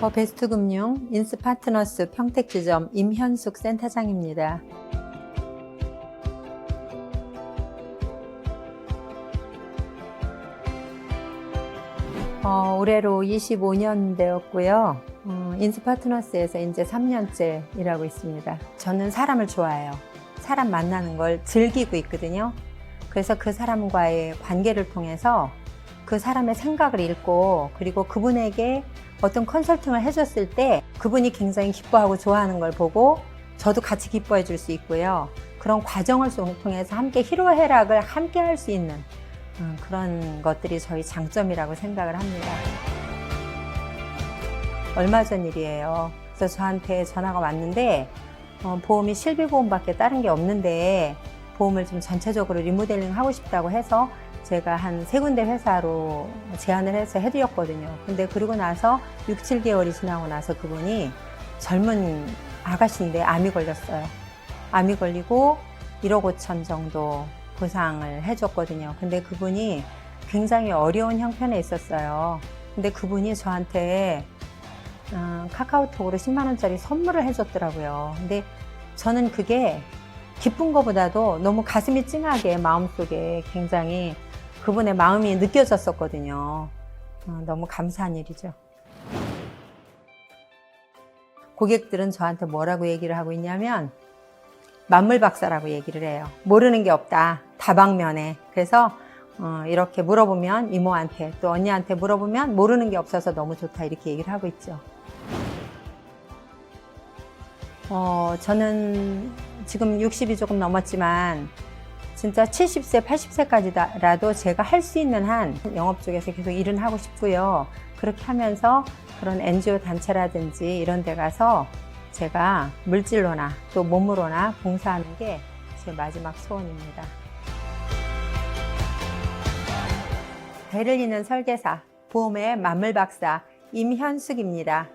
더 베스트 금융 인스파트너스 평택지점 임현숙 센터장입니다. 어, 올해로 25년 되었고요. 어, 인스파트너스에서 이제 3년째 일하고 있습니다. 저는 사람을 좋아해요. 사람 만나는 걸 즐기고 있거든요. 그래서 그 사람과의 관계를 통해서 그 사람의 생각을 읽고 그리고 그분에게 어떤 컨설팅을 해줬을 때 그분이 굉장히 기뻐하고 좋아하는 걸 보고 저도 같이 기뻐해 줄 수 있고요. 그런 과정을 통해서 함께 희로애락을 함께 할 수 있는 음, 그런 것들이 저희 장점이라고 생각을 합니다. 얼마 전 일이에요. 그래서 저한테 전화가 왔는데 어, 보험이 실비보험밖에 다른 게 없는데 보험을 좀 전체적으로 리모델링 하고 싶다고 해서 제가 한 세 군데 회사로 제안을 해서 해드렸거든요. 근데 그러고 나서 6, 7개월이 지나고 나서 그분이 젊은 아가씨인데 암이 걸렸어요. 암이 걸리고 1억 5천 정도 보상을 해줬거든요. 근데 그분이 굉장히 어려운 형편에 있었어요. 근데 그분이 저한테 어, 카카오톡으로 10만원짜리 선물을 해줬더라고요. 근데 저는 그게 기쁜 것보다도 너무 가슴이 찡하게 마음속에 굉장히 그분의 마음이 느껴졌었거든요. 어, 너무 감사한 일이죠. 고객들은 저한테 뭐라고 얘기를 하고 있냐면 만물 박사라고 얘기를 해요. 모르는 게 없다. 다방면에. 그래서 어, 이렇게 물어보면 이모한테 또 언니한테 물어보면 모르는 게 없어서 너무 좋다 이렇게 얘기를 하고 있죠. 어, 저는 지금 60이 조금 넘었지만 진짜 70세, 80세까지라도 제가 할 수 있는 한 영업 쪽에서 계속 일은 하고 싶고요. 그렇게 하면서 그런 NGO 단체라든지 이런 데 가서 제가 물질로나 또 몸으로나 봉사하는 게 제 마지막 소원입니다. 배를 잇는 설계사, 보험의 만물 박사 임현숙입니다.